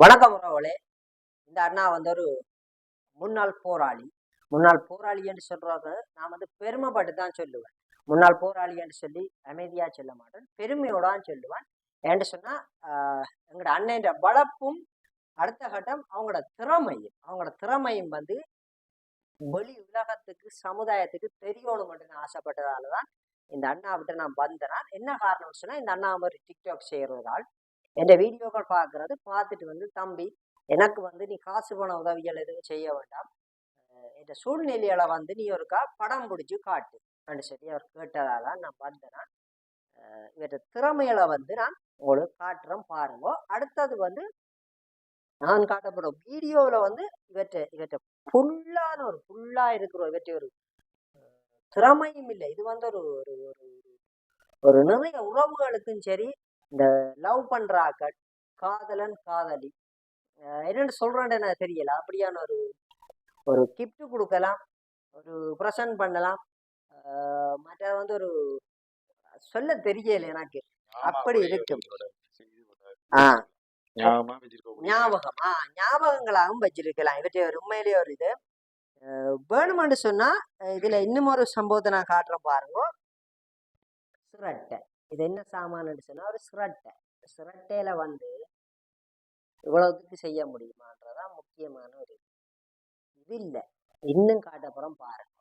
வணக்கம் உறவுகளே. இந்த அண்ணா வந்து ஒரு முன்னாள் போராளி. முன்னாள் போராளி என்று சொல்றாங்க நான் வந்து பெருமைப்பட்டு தான் சொல்லுவேன். முன்னாள் போராளி என்று சொல்லி அமைதியா சொல்ல மாட்டேன் பெருமையோட சொல்லுவேன். ஏன்னு சொன்னா எங்களோட அண்ணன் வளப்பும் அடுத்த கட்டம் அவங்களோட திறமையும் அவங்களோட திறமையும் வந்து வெளி உலகத்துக்கு சமுதாயத்துக்கு தெரியணும் மட்டும் ஆசைப்பட்டதால தான் இந்த அண்ணாவிட்ட நான் வந்தேன். என்ன காரணம்னு சொன்னால் இந்த அண்ணா மாதிரி டிக்டாக் செய்கிறதால் என் வீடியோக்கள் பார்க்கறது பார்த்துட்டு வந்து தம்பி எனக்கு வந்து நீ காசு பண உதவிகள் எதுவும் செய்ய வேண்டாம். இந்த சூழ்நிலையில வந்து நீ ஒருக்கா படம் பிடிச்சி காட்டு. அப்படின்னு சொல்லி அவர் கேட்டதால நான் வந்தேன். இவற்ற திறமைகளை வந்து நான் உங்களுக்கு காட்டுறேன் பாருங்க. அடுத்தது வந்து நான் காட்டப்படும் வீடியோவில் வந்து இவற்றை இவற்றை ஃபுல்லான ஒரு ஃபுல்லாக இருக்கிற இவற்றை ஒரு திறமையும் இல்லை. இது வந்து ஒரு ஒரு ஒரு ஒரு நிறைய உறவுகளுக்கும் சரி இந்த லவ் பண்றாக்கள் காதலன் காதலி. என்னன்னு சொல்றேன்னு எனக்கு தெரியல. அப்படியான ஒரு ஒரு gift கொடுக்கலாம் ஒரு ப்ரெசன்ட் பண்ணலாம். மற்ற வந்து ஒரு சொல்ல தெரியல எனக்கு. அப்படி இருக்கும். ஆ. ஞாபகமா ஆ ஞாபகங்களாகவும் வச்சிருக்கலாம். இவற்றை ஒரு உண்மையிலேயே ஒரு இது. வேணுமென்று சொன்னா அஹ் இதுல இன்னும் ஒரு சம்பவத்தை நான் காட்டுறேன் பாருங்க. சிரட்டை இது என்ன சாமான்னு சொன்னால் ஒரு சிரட்டை. சிரட்டையில வந்து இவ்வளவுக்கு செய்ய முடியுமான்றதான் முக்கியமான ஒரு இது. இது இல்லை. இன்னும் காட்டப்புறம் பாருங்க.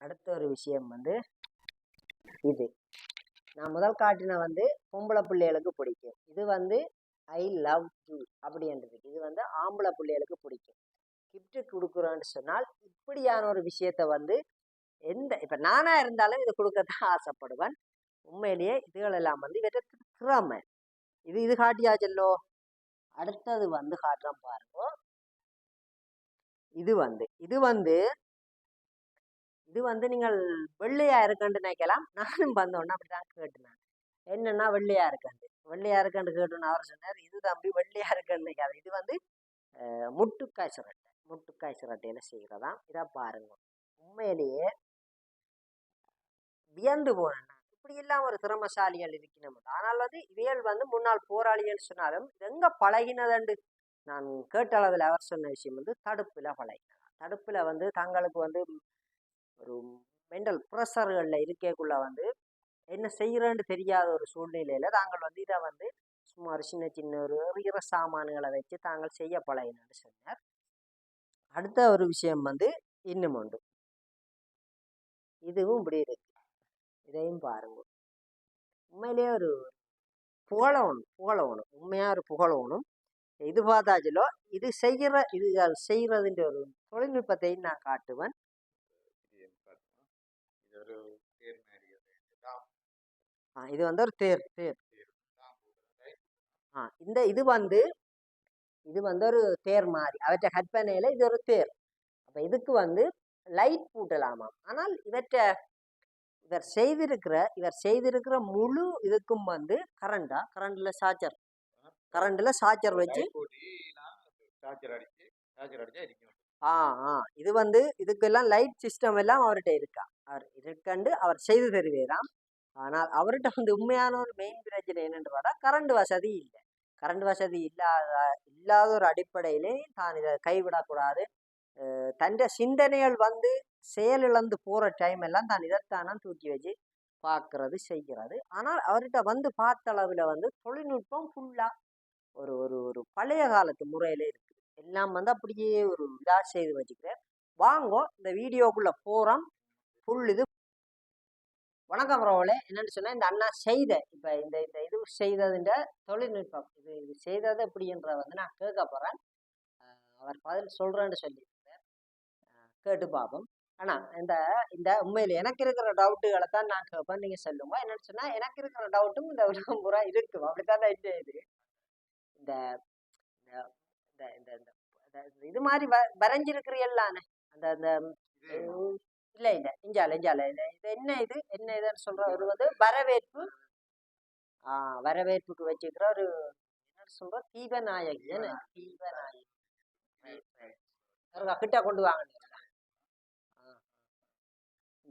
அடுத்த ஒரு விஷயம் வந்து இது. நான் முதல் காட்டின வந்து பொம்பளை பிள்ளைகளுக்கு பிடிக்கும். இது வந்து ஐ லவ் யூ அப்படின்றது. இது வந்து ஆம்பளை பிள்ளைகளுக்கு பிடிக்கும். கிஃப்ட் கொடுக்குறோன்னு சொன்னால் இப்படியான ஒரு விஷயத்த வந்து எந்த இப்போ நானாக இருந்தாலும் இது கொடுக்கத்தான் ஆசைப்படுவேன். உண்மையிலேயே இதுகளெல்லாம் வந்து இவற்றை திறமை. இது இது காட்டியாச்சல்லோ அடுத்தது வந்து காட்டுறோம் பாருங்க. இது வந்து இது வந்து இது வந்து நீங்கள் வெள்ளையா இருக்குன்னு நினைக்கலாம். நானும் வந்தோடனே அப்படிதான் கேட்டுனேன். என்னன்னா வெள்ளையா இருக்கண்டு. வெள்ளையா இருக்கண்டு கேட்டுன்னு அவர் சொன்னார் இது தம்பி வெள்ளையா இருக்கன்னு நினைக்காது. இது வந்து முட்டுக்காய் சிரட்டை. முட்டுக்காய் சிரட்டையில செய்கிறதாம் இதை பாருங்க. உண்மையிலேயே வியந்து போனேன் இப்படி எல்லாம் ஒரு திறமசாலிகள் இருக்கணும் ஆனால் வந்து இவையல் வந்து முன்னாள் போராளிகள் சொன்னாலும் இது எங்க பழகினதண்டு நான் கேட்ட அளவில் அவர் சொன்ன விஷயம் வந்து தடுப்புல பழகினதா தடுப்புல வந்து தங்களுக்கு வந்து ஒரு மென்டல் ப்ரெஷர்களில் இருக்கக்குள்ள வந்து என்ன செய்கிறேன்னு தெரியாத ஒரு சூழ்நிலையில தாங்கள் வந்து இதை வந்து சும்மா சின்ன சின்ன ஒரு வீர சாமான்களை வச்சு தாங்கள் செய்ய பழகினு சொன்னார். அடுத்த ஒரு விஷயம் வந்து இன்னும் உண்டு. இதுவும் இப்படி இருக்கு. இதையும் பாருங்க. உண்மையிலே ஒரு புகழணும் புகழணும் உண்மையாக ஒரு புகழணும் இது பார்த்தாச்சிலோ இது செய்கிற இது செய்கிறதுன்ற ஒரு தொழில்நுட்பத்தையும் நான் காட்டுவேன். ஆ, இது வந்து ஒரு தேர் தேர். ஆ இந்த இது வந்து இது வந்து ஒரு தேர் மாதிரி. அவற்றை கற்பனையில் இது ஒரு தேர். அப்போ இதுக்கு வந்து லைட் பூட்டலாமா ஆனால் இவற்றை இவர் செய்திருக்கிற இவர் செய்திருக்கிற முழு இதுக்கும் வந்து கரண்டா கரண்ட்ல சார்ஜர் கரண்ட்ல சார்ஜர் வச்சு ஆ ஆ. இது வந்து இதுக்கெல்லாம் லைட் சிஸ்டம் எல்லாம் அவர்கிட்ட இருக்கா? அவர் இருக்கண்டு அவர் செய்து தருவீராம் ஆனால் அவர்கிட்ட வந்து உண்மையான ஒரு மெயின் பிரச்சனை என்னன்னு பார்த்தா கரண்ட் வசதி இல்லை. கரண்ட் வசதி இல்லாத இல்லாத ஒரு அடிப்படையிலே தான் இதை கைவிடக்கூடாது. தன்னுடைய சிந்தனைகள் வந்து செயலிழந்து போகிற டைம் எல்லாம் தான் இதைத்தானா தூக்கி வச்சு பார்க்கறது செய்கிறது. ஆனால் அவர்கிட்ட வந்து பார்த்த அளவில் வந்து தொழில்நுட்பம் ஃபுல்லாக ஒரு ஒரு ஒரு பழைய காலத்து முறையில் இருக்குது. எல்லாம் வந்து அப்படியே ஒரு இதாக செய்து வச்சுக்கிறேன். வாங்கோ இந்த வீடியோக்குள்ளே போகிறோம் ஃபுல் இது. வணக்கம் ரோவலே என்னென்னு சொன்னால் இந்த அண்ணா செய்த இப்போ இந்த இந்த இது செய்ததுன்ற தொழில்நுட்பம். இது இது செய்தது அப்படின்ற வந்து நான் கேட்க போகிறேன் அவர் பதில் சொல்கிறேன்னு சொல்லியிருக்கேன் கேட்டு பார்ப்போம். ஆனால் இந்த இந்த உண்மையில் எனக்கு இருக்கிற டவுட்டுகளை தான் நான் கேட்பேன் நீங்கள் சொல்லுங்க. என்னன்னு சொன்னால் எனக்கு இருக்கிற டவுட்டும் இந்த உலகம் பூரா இருக்கும். அப்படித்தான் இந்த இது இந்த இந்த இந்த இந்த இது மாதிரி வ வரைஞ்சிருக்கிறீங்களானே அந்த அந்த இல்ல இல்ல. இஞ்சால இஞ்சால. இது இது என்ன இது? என்ன இதுன்னு சொல்ற ஒரு வந்து வரவேற்பு. வரவேற்புக்கு வச்சுக்கிற ஒரு என்ன சொல்ற? தீபநாயகி. என்ன தீபநாயகி கிட்ட கொண்டு வாங்க.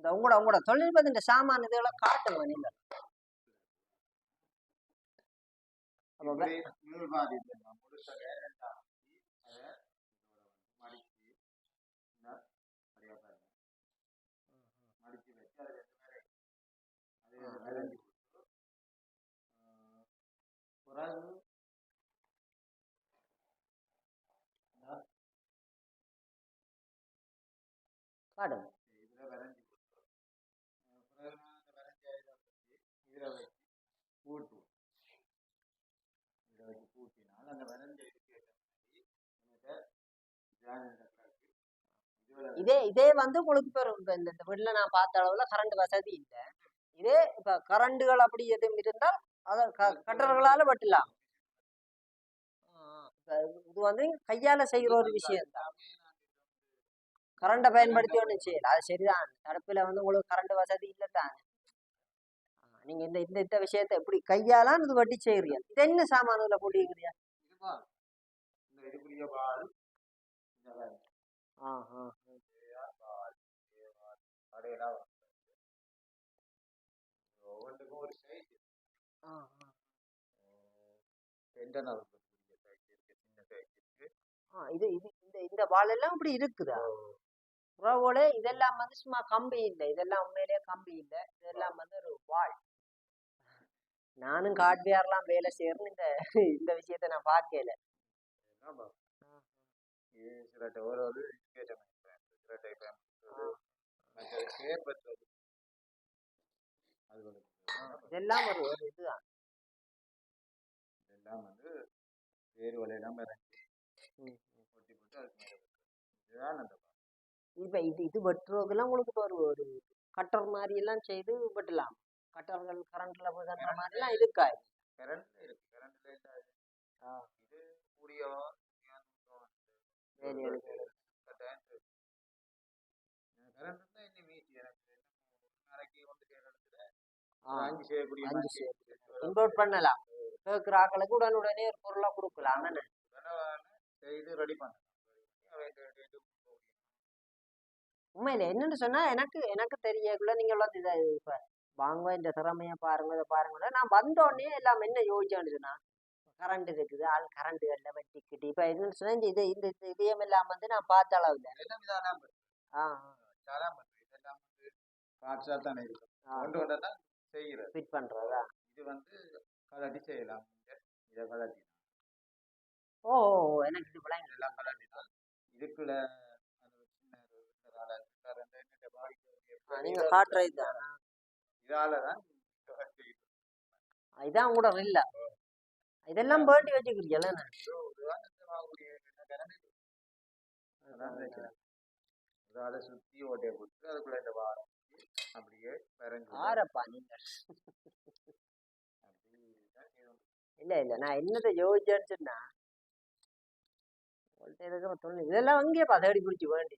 இந்த உங்களோட உங்களோட தொழில்நுட்பத்தின் சாமான் இதெல்லாம் காட்டுங்க நீங்க. அப்ப வே- இப்படி நூல் மாதிரி இருந்தேன் முழுச வேறண்டா அதை இதோட வந்து மடிச்சு இந்த அப்படியே பாருங்க மடிச்சு வச்சு அதை ரெண்டு பேரை அது ஆ, விளைஞ்சி கொடுத்து ஆஹ், பிறகு இந்த காட்டுங்க இதுல விளைஞ்சி கொடுத்து பிறகு நான் அந்த விளைஞ்ச இதை வச்சு இதில் வச்சு பூட்டுவோம் இதில் வச்சு பூட்டினால் அந்த விளைஞ்ச இதுக்கு ஏற்ற மாதிரி என்னட்ட ஜாயின் கிடக்கு இதுல இதே இதே வந்து உங்களுக்கு இப்போ இந்த இந்த வீட்டில் நான் பார்த்த அளவுல கரண்ட் வசதி இல்லை. இதே இப்போ கரண்டுகள் அப்படி எதுவும் இருந்தால் அதை க கட்டர்களால் வெட்டலாம். இது வந்து கையால செய்கிற ஒரு விஷயம் தான். கரண்டை பயன்படுத்தி ஒன்று செய்யல. அது சரிதான். தடுப்பில் வந்து உங்களுக்கு கரண்ட் வசதி இல்லை தான். நீங்க இந்த இந்த இந்த விஷயத்தை எப்படி கையாலாம் இது வட்டி செய்கிறீங்க இது என்ன சாமான் போட்டிருக்கிறீங்க? போட்டிருக்கிறியா ஆ ஆ கடையெல்லாம் ஒவ்வொன்றுக்கும் ஒரு சைஸ் ஆ ஆ இது இது இந்த இந்த வாழெல்லாம் இப்படி இருக்குதா உறவோட இதெல்லாம் வந்து சும்மா கம்பி இல்லை. இதெல்லாம் உண்மையிலேயே கம்பி இல்லை. இதெல்லாம் வந்து ஒரு வாள். நானும் ஹார்ட்வேர்லாம் வேலை செய்யறேன்னு இந்த இந்த விஷயத்த நான் பார்க்கல. சில ஒரு ஒரு கேட்ட சில டைப் மற்ற பேர் பெற்றது அது. இதெல்லாம் ஒரு ஒரு இதுதான். இதெல்லாம் வந்து வேறு வலையெல்லாம் இறங்கி ம். ஒட்டி போட்டு அதுக்கு இதுதான் அந்த இப்ப இது இது வெட்டுறதுக்கெல்லாம் உங்களுக்கு இப்ப ஒரு ஒரு கட்டர் மாதிரி எல்லாம் செய்து வெட்டலாம் கட்டர்கள் கரண்ட்ல போதுன்ற மாதிரிலாம் இருக்கா? கரண்ட்ல இருக்கு. கரண்ட்ல. இது கூடியவா செய்ய- செய்து இம்போர்ட் பண்ணலாம். கேட்குற ஆக்களுக்கு உடனுடனே ஒரு பொருளா கொடுக்கலாம். தானே செய்து ரெடி. உண்மையில என்னன்னு சொன்னா எனக்கு எனக்கு தெரியக்குள்ள நீங்க எல்லாம் இதை இப்ப வாங்க இந்த திறமைய பாருங்க இதை பாருங்க நான் வந்தோடனே எல்லாம் என்ன யோசிச்சோன்னு சொன்னா கரண்ட் இருக்குது ஆள் கரண்ட் வரல வெட்டிக்கிட்டு இப்ப என்னன்னு சொன்னா இந்த இது இந்த இந்த இதயம் எல்லாம் வந்து நான் பார்த்த அளவு இல்லை எல்லாம் இதெல்லாம் இருக்கு. ஆ. தானே தான் ஃபிட் பண்றதா? இது வந்து கலட்டி செய்யலாம். இதை கலட்டி ஓ எனக்கு இது விளங்கி இதெல்லாம் கலட்டினால் இதுக்குள்ள அந்த ஒரு சின்ன ஒரு இதனால இந்த ரெண்டு எண்ணெய் பாதிக்க நீங்க காட்டுறது தான் இதால தான் இதான் கூட இல்ல இதெல்லாம் பேட்டி வச்சுக்கிறீங்களா அதால சுத்தி ஓட்டையை கொடுத்து அதுக்குள்ள இந்த வாரம் அப்படியே ஆரப்பா நீங்க. இல்ல இல்ல. நான் என்னத்தை யோசிச்சேன்னு சொன்னா உங்கள்ட்ட இருக்கிற தொழில் இதெல்லாம் அங்கேயே பதடி பிடிச்சி வேண்டி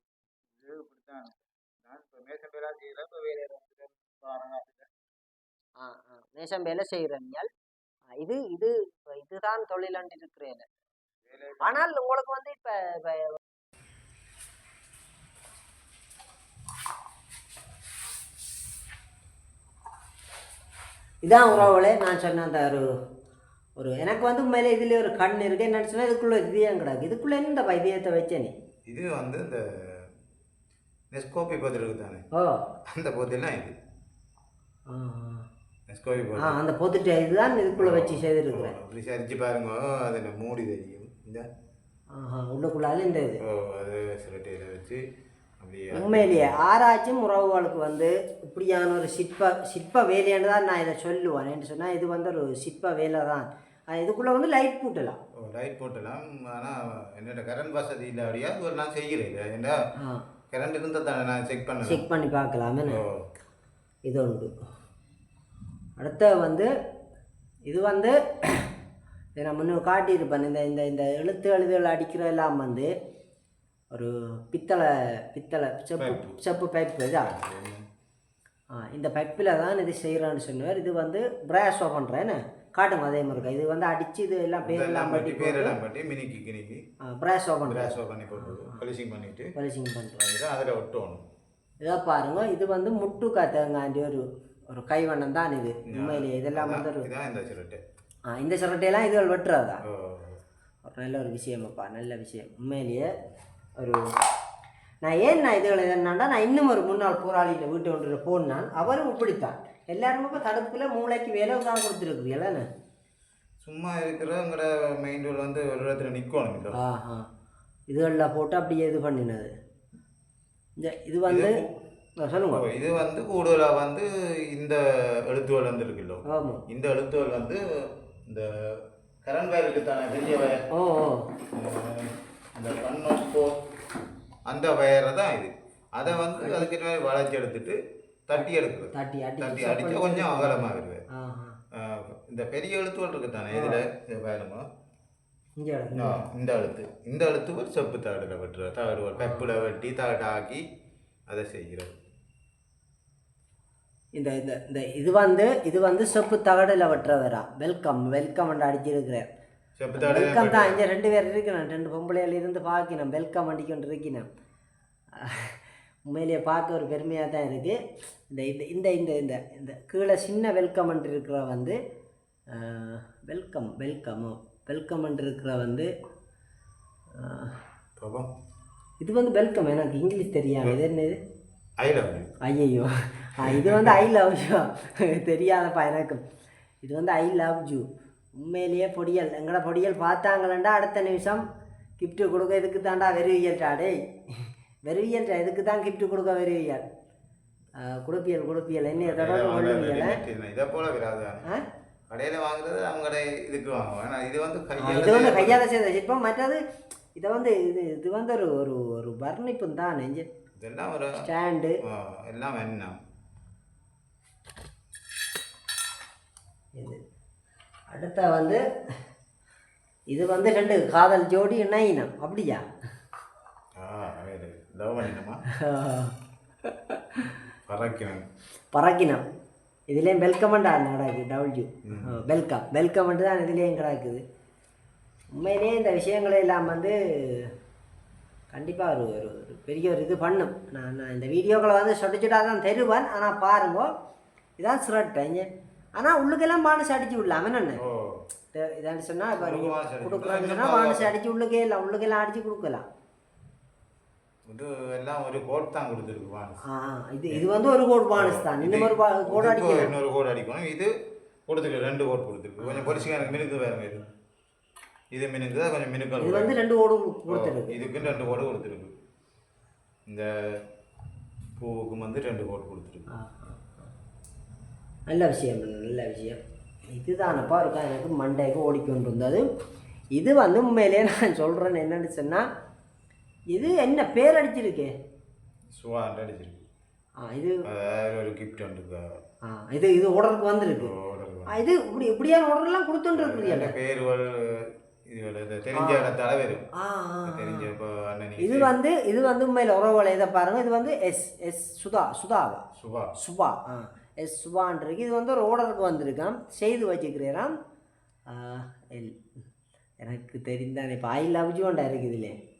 இடத்துல வாரம் ஆ ஆ. மேசம் வேலை செய்கிறீங்க இது இது இதுதான் தொழிலாண்டு இருக்கிறேன் ஆனால் உங்களுக்கு வந்து இப்ப இதான் உறவுகளே நான் சொன்ன அந்த ஒரு ஒரு எனக்கு வந்து உண்மையிலே இதுல ஒரு கண் இருக்கு. என்னன்னு சொன்னா இதுக்குள்ள இதயம் கிடக்கு? இதுக்குள்ள இந்த இதயத்தை வச்ச நீ? இது வந்து இந்த நெஸ்கோபி பதில் தானே ஓ. அந்த பதிலாம் இது. ஆ, அந்த பொதுட்டு இதுதான் இதுக்குள்ள வச்சு செய்திருக்கிறேன் அப்படி சரிச்சு பாருங்க அதில் மூடி தெரியும் இந்த ஆஹா உள்ளுக்குள்ளால இந்த இது ஓ அது சிலட்டையில் வச்சு அப்படியே உண்மையிலேயே ஆராய்ச்சி உறவுகளுக்கு வந்து இப்படியான ஒரு சிற்ப சிற்ப வேலைன்னு தான் நான் இதை சொல்லுவேன் என்று சொன்னால் இது வந்து ஒரு சிற்ப வேலை தான் இதுக்குள்ள வந்து லைட் பூட்டலாம் ஓ லைட் போட்டலாம் ஆனால் என்னோட கரண்ட் வசதி இல்லை அப்படியா ஒரு நான் செய்கிறேன் ஏன்னா கரண்ட் இருந்தால் தானே நான் செக் பண்ணேன் செக் பண்ணி பார்க்கலாமே இது உண்டு அடுத்த வந்து இது வந்து நான் முன்ன காட்டியிருப்பேன். இந்த இந்த இந்த எழுத்து எழுதுகள் அடிக்கிறதெல்லாம் வந்து ஒரு பித்தளை பித்தளை செப்பு. செப்பு பைப்பு இதா. ஆ இந்த பைப்பில் தான் இது செய்கிறான்னு சொன்னார். இது வந்து பிரயாஸ் பண்ணுறேன்னு காட்டுங்க அதே மாதிரி இது வந்து அடித்து இது எல்லாம் பேரெல்லாம் இதெல்லாம் பட்டி பட்டி பேரெல்லாம் பட்டி. மினிக்கி கிணிக்கி பிரயாஸ் பண்ணுறேன் கிராஸோ பண்ணி போட்டு பாலிஷிங் பண்ணிட்டு பாலிசிங் பண்ணுறேன் அதுதான் அதில் ஒட்டணும். இதை பாருங்க இது வந்து முட்டுக்கா தேங்காண்டி ஒரு ஒரு கைவண்ணம் தான் இது. உண்மையிலேயே இதெல்லாம் வந்து ஒரு ஆ இந்த சிரட்டையெல்லாம் இதுகள் வெட்டுறதா? ஒரு நல்ல ஒரு விஷயமாப்பா நல்ல விஷயம். உண்மையிலேயே ஒரு நான் ஏன் நான் இதுகளை என்னன்னா நான் இன்னும் ஒரு முன்னாள் போராளிகிட்ட வீட்டு ஒன்று போனான் அவரும் இப்படித்தான். எல்லாருமே இப்போ தடுப்பில் மூளைக்கு வேலை தான் கொடுத்துருக்குறீங்களே சும்மா இருக்கிறவங்களோட மைண்ட் வந்து ஒரு இடத்துல நிற்கணும் இல்லை ஆஹா. இதுகளில் போட்டு அப்படியே இது பண்ணினது. இந்த இது வந்து ஆ, சொல்லுங்க இது வந்து கூடுதலாக வந்து இந்த எழுத்துகள் வந்து இருக்குல்ல ஆமாம் இந்த எழுத்துகள் வந்து இந்த கரண்ட் வயருக்கு தானே பெரிய வயர்? ஓ இந்த கண்ணொப்போ அந்த வயரை தான் இது. அதை வந்து அதுக்கு மாதிரி வளைச்சி எடுத்துட்டு தட்டி எடுக்கிறது. தட்டி தட்டி அடி அடிச்சா கொஞ்சம் அகலமாக இருக்குது இந்த பெரிய எழுத்துகள் இருக்கு தானே இதில் இங்கே ஆ, இந்த எழுத்து. இந்த எழுத்துகள் செப்பு தகடில் வெட்டுற தகடுகள் பெப்பில் வெட்டி தகடாக்கி அதை செய்கிறது. இந்த இந்த இந்த இது வந்து இது வந்து செப்பு தகடில் வெட்டுறவரா? Welcome welcome அடிச்சிருக்கிறேன். செப்பு வெல்கம் தான் இங்கே ரெண்டு பேர் இருக்கணும். ரெண்டு பொம்பளைகள் இருந்து பார்க்கணும். வெல்கம் அடிக்கொண்டு இருக்கணும் உண்மையிலேயே பார்க்க ஒரு பெருமையாக தான் இருக்குது இந்த இந்த இந்த இந்த இந்த இந்த கீழே சின்ன வெல்கம் இருக்கிற வந்து வெல்கம் வெல்கம் வெல்கம் இருக்கிற வந்து இது வந்து வெல்கம் எனக்கு இங்கிலீஷ் தெரியாது. இது என்னது? ஐ ஐயையோ. இது வந்து ஐ லவ் யூ தெரியாதப்பா எனக்கு இது வந்து ஐ லவ் யூ உண்மையிலேயே பொடியல். எங்களோட பொடியல் பார்த்தாங்களேண்டா அடுத்த நிமிஷம். கிஃப்ட்டு கொடுக்க இதுக்கு தாண்டா வெறுவியல்டா டேய். வெறுவியல்டா இதுக்கு தான் கிஃப்ட்டு கொடுக்க வெறுவியல். கொடுப்பியல் கொடுப்பியல். என்ன தொடர்பு கொள்ளுவியல் இதை போல வராது கடையில் வாங்குறது அவங்களோட இதுக்கு வாங்குவோம் ஆனால் இது வந்து இது வந்து. கையால் செய்த சிற்பம். மற்றது இதை வந்து இது இது வந்து ஒரு ஒரு ஒரு வர்ணிப்பு தான் நெஞ்சு. இதெல்லாம் ஒரு ஸ்டாண்டு. எல்லாம் என்ன இது. அடுத்த வந்து இது வந்து ரெண்டு காதல் ஜோடி இணையினம் அப்படியா? பறக்கினம். இதுலேயும் வெல்கமெண்டா நடக்குது டபிள்யூ வெல்கம் வெல்கமெண்ட் தான் இதுலேயும் கிடக்குது. உண்மையிலேயே இந்த விஷயங்களை எல்லாம் வந்து கண்டிப்பாக ஒரு ஒரு ஒரு பெரிய ஒரு இது பண்ணும். நான் நான் இந்த வீடியோக்களை வந்து சொடிச்சுட்டா தான் தருவேன். ஆனால் பாருங்க இதான் சிரட்டைங்க ஆனால் உள்ளுக்கெல்லாம் பானஸ் அடிச்சு விடலாம் என்ன? ஓ. இதாண்டி சொன்னால் இப்போ நீங்கள் அடிச்சு கொடுக்குறான்னு சொன்னால் பானஸ் அடிச்சு உள்ளுக்கே இல்லை உள்ளுக்கெல்லாம் அடிச்சு கொடுக்கலாம். இது எல்லாம் ஒரு கோட் தான் கொடுத்துருக்கு இது இது வந்து ஒரு கோட் பானஸ் தான். இன்னும் ஒரு கோட் அடிக்கணும் இன்னொரு கோட் அடிக்கணும். இது கொடுத்துருக்கு ரெண்டு கோட் கொடுத்துருக்கு. கொஞ்சம் பொரிச்சுக்க எனக்கு மினுக்கு வேற இது. இது மினுக்கு தான் கொஞ்சம் மினுக்கல் இது வந்து ரெண்டு கோடு கொடுத்துருக்கு. இதுக்கு ரெண்டு கோடு கொடுத்துருக்கு. இந்த பூவுக்கு வந்து ரெண்டு கோடு கொடுத்துருக்கு. நல்ல விஷயம் நல்ல விஷயம். இதுதானப்பா இருக்கா? எனக்கு மண்டைக்கு ஓடிக்கொண்டு இருந்தது. இது வந்து உண்மையிலேயே நான் சொல்கிறேன் என்னன்னு சொன்னால் இது என்ன பேர் அடிச்சிருக்கு? சுவா அடிச்சிருக்கு. ஆ இது ஒரு கிஃப்ட் வந்துருக்கு ஆ இது இது ஆர்டருக்கு வந்திருக்கு. இது இப்படி இப்படியான ஆர்டர்லாம் கொடுத்துட்டு அண்ணன் இது வந்து இது வந்து உண்மையில் உறவுகளை இதை பாருங்க. இது வந்து எஸ் எஸ் சுதா சுதாவா? சுபா. சுபா ஆ. எஸ் சுபான்றிருக்கு இது வந்து ஒரு ஆர்டருக்கு வந்திருக்கான் செய்து வச்சுக்கிறேன் எல் எனக்கு தெரிந்தான் இப்போ ஐ லவ் யூண்டா இருக்குது இதுலே.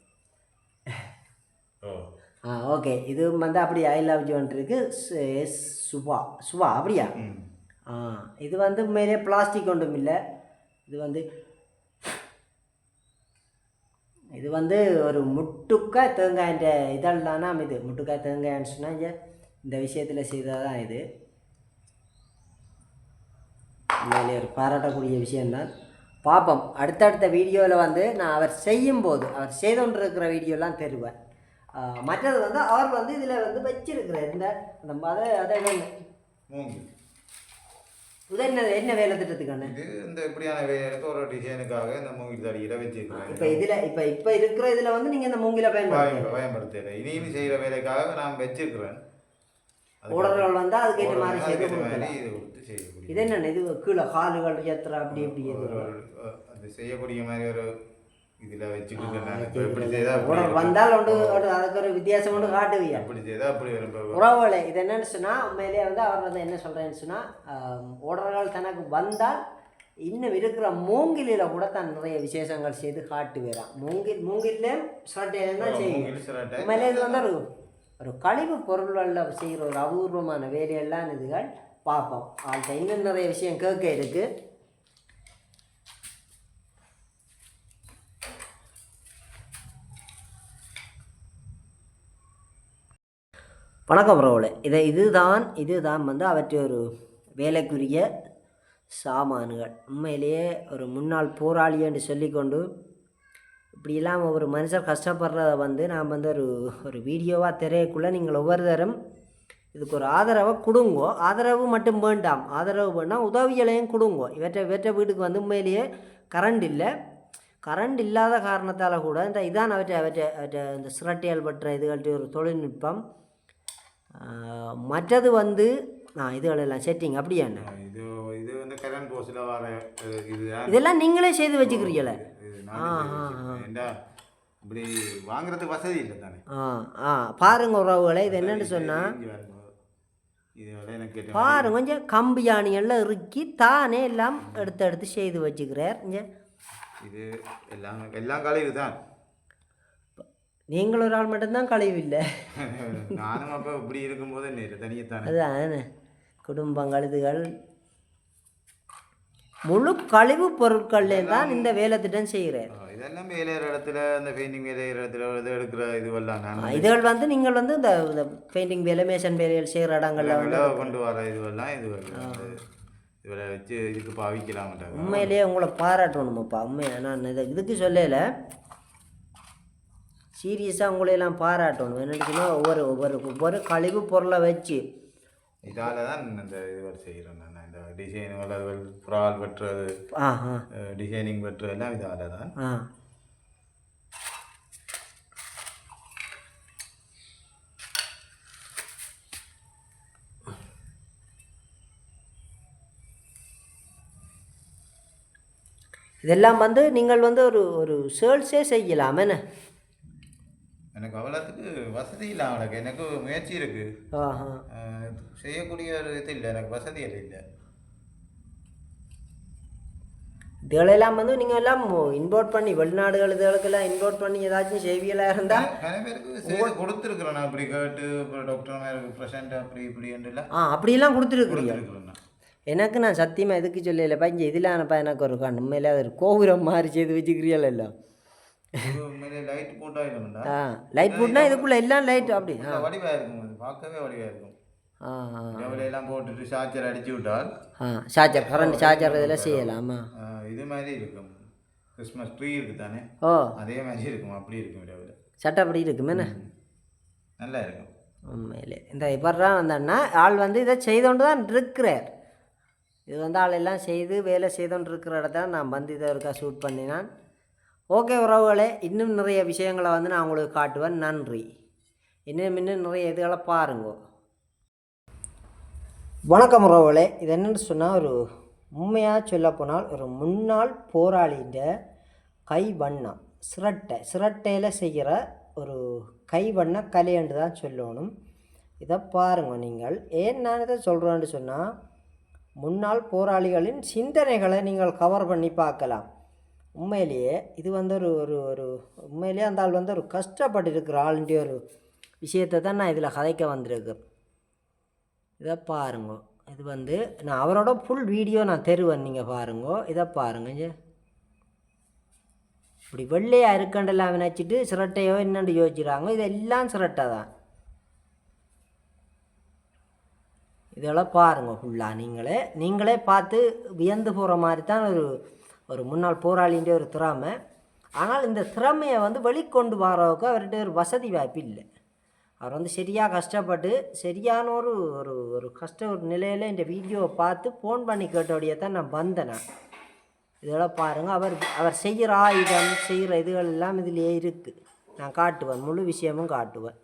ஆ ஓகே. இது வந்து அப்படி ஐ லவ் யூன்ட்டு இருக்கு. சு- எஸ் சுபா சுபா அப்படியா? ஆ இது வந்து உண்மையிலே பிளாஸ்டிக் ஒன்றும் இல்லை. இது வந்து இது வந்து ஒரு முட்டுக்காய் தேங்காய்ன்ற இதழ் தானே இது. முட்டுக்காய் தேங்காய்ன்னு சொன்னால் இந்த விஷயத்தில் செய்ததான் இது. உண்மையிலே ஒரு பாராட்டக்கூடிய விஷயம்தான் பார்ப்போம் அடுத்தடுத்த வீடியோவில் வந்து நான் அவர் செய்யும்போது அவர் செய்து கொண்டிருக்கிற வீடியோலாம் தருவேன் மற்றது வந்து அவர் வந்து இதில் வந்து வச்சிருக்கிறார். இந்த அந்த மத அதை இது என்ன என்ன வேலை திட்டத்துக்கான? இது இந்த இப்படியான வேலைக்கு ஒரு டிசைனுக்காக இந்த மூங்கில் தடியில் இப்போ வச்சிருக்கிறேன் இதில் இப்போ இப்போ இருக்கிற இதில் வந்து நீங்கள் இந்த மூங்கில பயன்படுத்துங்க. பயன்படுத்தல இனியும் செய்கிற வேலைக்காக நான் வச்சிருக்கிறேன். ஓடர்கள் வந்தால் அதுக்கேற்ற மாதிரி செய்து கொடுக்கலாம். இது செய்யக்கூடிய இது கீழே காலுகள் ஏத்துற அப்படி இப்படி அது செய்யக்கூடிய மாதிரி ஒரு இதுல வச்சுக்கிட்டு இப்படி செய்தா அப்படி உடல். வந்தால் ஒன்று அதுக்கு ஒரு வித்தியாசம் ஒன்று காட்டுவீங்க அப்படி செய்தா அப்படி வரும் உறவுகளை இது என்னன்னு சொன்னால் உண்மையிலேயே வந்து அவர் வந்து என்ன சொல்கிறேன்னு சொன்னால் ஓடர்கள் தனக்கு வந்தால் இன்னும் இருக்கிற மூங்கிலில் கூட தான் நிறைய விசேஷங்கள் செய்து காட்டுவேறான் மூங்கில் மூங்கிலே சட்டையில தான் செய்யும். உண்மையிலே இது வந்து ஒரு கழிவு பொருள்களில் செய்கிற ஒரு அபூர்வமான வேலையெல்லாம் இதுகள் பார்ப்போம். அவள்கிட்ட இன்னும் நிறைய விஷயம் கேட்க இருக்குது வணக்கம் ப்ரோவில் இதை இதுதான் இதுதான் வந்து அவற்றை ஒரு வேலைக்குரிய சாமான்கள். உண்மையிலேயே ஒரு முன்னாள் போராளி என்று சொல்லிக்கொண்டு இப்படியெல்லாம் ஒரு மனுஷர் கஷ்டப்படுறத வந்து நாம் வந்து ஒரு ஒரு வீடியோவாக திரையக்குள்ளே நீங்கள் ஒவ்வொருத்தரும் இதுக்கு ஒரு ஆதரவை கொடுங்கோ. ஆதரவு மட்டும் வேண்டாம். ஆதரவு வேண்டாம் உதவிகளையும் கொடுங்கோ. இவற்றை இவற்றை வீட்டுக்கு வந்து உண்மையிலேயே கரண்ட் இல்லை. கரண்ட் இல்லாத காரணத்தால் கூட இந்த இதான் அவற்றை அவற்றை அவற்றை இந்த சிரட்டையால் பற்ற இதுகள்ட்ட ஒரு தொழில்நுட்பம். மற்றது வந்து நான் இதுகளெல்லாம் செட்டிங் அப்படியா என்ன? இது இது வந்து கரண்ட் போஸ்ட்ல வர அஹ், இதுதான் இதெல்லாம் நீங்களே செய்து வச்சுக்கிறீங்களே. இப்படி வாங்குறதுக்கு வசதி இல்லை தானே? ஆ பாருங்க உறவுகளை இது என்னன்னு சொன்னால் பாருங்க. கொஞ்சம் கம்பு யானையெல்லாம் இறுக்கி தானே எல்லாம் எடுத்து எடுத்து செய்து வச்சுக்கிறார். இது எல்லாம் எல்லாம் கழிவு தான். நீங்கள் ஒரு ஆள் மட்டும்தான் கழிவில்லை நானும் அப்போ இப்படி இருக்கும்போது நேரு தனியத்தானே. அதுதான் குடும்பங்கள் இதுகள் முழு கழிவு பொருட்கள்லே தான் இந்த வேலை திட்டம் செய்கிறார். இதெல்லாம் வேலையிற இடத்துல இந்த பெயிண்டிங் வேலையிற இடத்துல இது எடுக்கிற இதுவெல்லாம் நான் இதுகள் வந்து நீங்கள் வந்து இந்த பெயிண்டிங் வேலை மேசன் வேலைகள் செய்கிற இடங்கள்ல வந்து கொண்டு வர இதுவெல்லாம் இதுவெல்லாம் இவரை வச்சு இதுக்கு பாவிக்கலாம்ட்டாங்க உண்மையிலேயே உங்களை பாராட்டணுமாப்பா உண்மையா? நான் இதை இதுக்கு சொல்லல. சீரியஸாக உங்களையெல்லாம் பாராட்டணும். என்னன்னு சொன்னால் ஒவ்வொரு ஒவ்வொரு ஒவ்வொரு கழிவு பொருளை வச்சு. இதால தான் இந்த இதுவரை செய்கிறேன் நான். டிசைன் வளர்வல் புறால் ஆ டிசைனிங் வெட்டுறது எல்லாம் இதால தான். இதெல்லாம் வந்து நீங்கள் வந்து ஒரு ஒரு சேல்ஸே செய்யலாம் என்ன? எனக்கு அவ்வளோத்துக்கு வசதி இல்லை அவனுக்கு எனக்கு முயற்சி இருக்கு. ஆஹா. அஹ், செய்யக்கூடிய ஒரு இது இல்லை எனக்கு வசதிகள் இல்லை. இதுகளெல்லாம் வந்து நீங்கள் எல்லாம் இம்போர்ட் பண்ணி வெளிநாடுகள் இதுகளுக்கெல்லாம் இம்போர்ட் பண்ணி ஏதாச்சும் செய்வியலாக இருந்தால் நிறைய பேருக்கு அப்படி கேட்டு டாக்டர் ப்ரெசென்ட் அப்படி இப்படின்ட்டுல ஆ அப்படியெல்லாம் கொடுத்துருக்குறீங்க? எனக்கு நான் சத்தியமாக எதுக்கு சொல்லலைப்பா இங்கே இதில் அனுப்பா எனக்கு ஒரு உண்மையிலே அது ஒரு கோபுரம் மாதிரி செய்து வச்சுக்கிறீங்களா எல்லாம். லைட் போட்டா ஆ லைட் போட்டுனா இதுக்குள்ளே எல்லாம் லைட் அப்படி வடிவாக இருக்கும். பார்க்கவே வடிவாக இருக்கும். எல்லாம் போட்டுட்டு சார்ஜர் அடிச்சு விட்டால் ஆ சார்ஜர் கரண்ட் சார்ஜர் இதில் செய்யலாமா. இது மாதிரி இருக்கும். கிறிஸ்மஸ் ட்ரீ இருக்கு தானே ஓ. அதே மாதிரி இருக்கும். அப்படி இருக்கும் ஜவுளி சட்டை அப்படி இருக்குமேண்ணே நல்லா இருக்கும். உண்மையிலே. இந்த இப்பட்றான் வந்தோன்னா ஆள் வந்து இதை செய்தோண்டு தான் இருக்கிறார். இது வந்து ஆள் எல்லாம் செய்து வேலை செய்தோண்டு இருக்கிற இடத்துல நான் வந்து இதை இருக்கா ஷூட் பண்ணினான். ஓகே உறவுகளே இன்னும் நிறைய விஷயங்களை வந்து நான் உங்களுக்கு காட்டுவேன். நன்றி. இன்னும் இன்னும் நிறைய இதுகளை பாருங்க. வணக்கம் ரோவலே இது என்னென்னு சொன்னால் ஒரு உண்மையாக சொல்லப்போனால் ஒரு முன்னாள் போராளின்ற கை வண்ணம் சிரட்டை. சிரட்டையில் செய்கிற ஒரு கை வண்ண கலையன்று தான் சொல்லணும். இதை பாருங்கள் நீங்கள். ஏன் நான் இதை சொல்கிறேன்னு சொன்னால் முன்னாள் போராளிகளின் சிந்தனைகளை நீங்கள் கவர் பண்ணி பார்க்கலாம். உண்மையிலேயே இது வந்து ஒரு ஒரு ஒரு உண்மையிலேயே அந்த ஆள் வந்து ஒரு கஷ்டப்பட்டு இருக்கிற ஆளுடைய ஒரு விஷயத்தை தான் நான் இதில் கதைக்க வந்திருக்கேன் இதை பாருங்க. இது வந்து நான் அவரோட ஃபுல் வீடியோ நான் தருவேன் நீங்கள் பாருங்க. இதை பாருங்க இப்படி வெள்ளையாக இருக்கண்டெல்லாம் நினச்சிட்டு சிரட்டையோ என்னென்று யோசிக்கிறாங்க இதெல்லாம் சிரட்டை தான். இதெல்லாம் பாருங்க ஃபுல்லாக நீங்களே நீங்களே பார்த்து வியந்து போகிற மாதிரி தான் ஒரு ஒரு முன்னாள் போராளின்ற ஒரு திறமை. ஆனால் இந்த திறமையை வந்து வெளிக்கொண்டு வரவுக்கு அவர்கிட்ட ஒரு வசதி வாய்ப்பு இல்லை. அவர் வந்து சரியாக கஷ்டப்பட்டு சரியான ஒரு ஒரு ஒரு கஷ்ட ஒரு நிலையில் இந்த வீடியோவை பார்த்து ஃபோன் பண்ணி கேட்டோடைய தான் நான் வந்தேன் நான். இதெல்லாம் பாருங்கள் அவர் அவர் செய்கிற ஆயுதம் செய்கிற இதுகள் எல்லாம் இதுலேயே இருக்குது நான் காட்டுவேன் முழு விஷயமும் காட்டுவேன்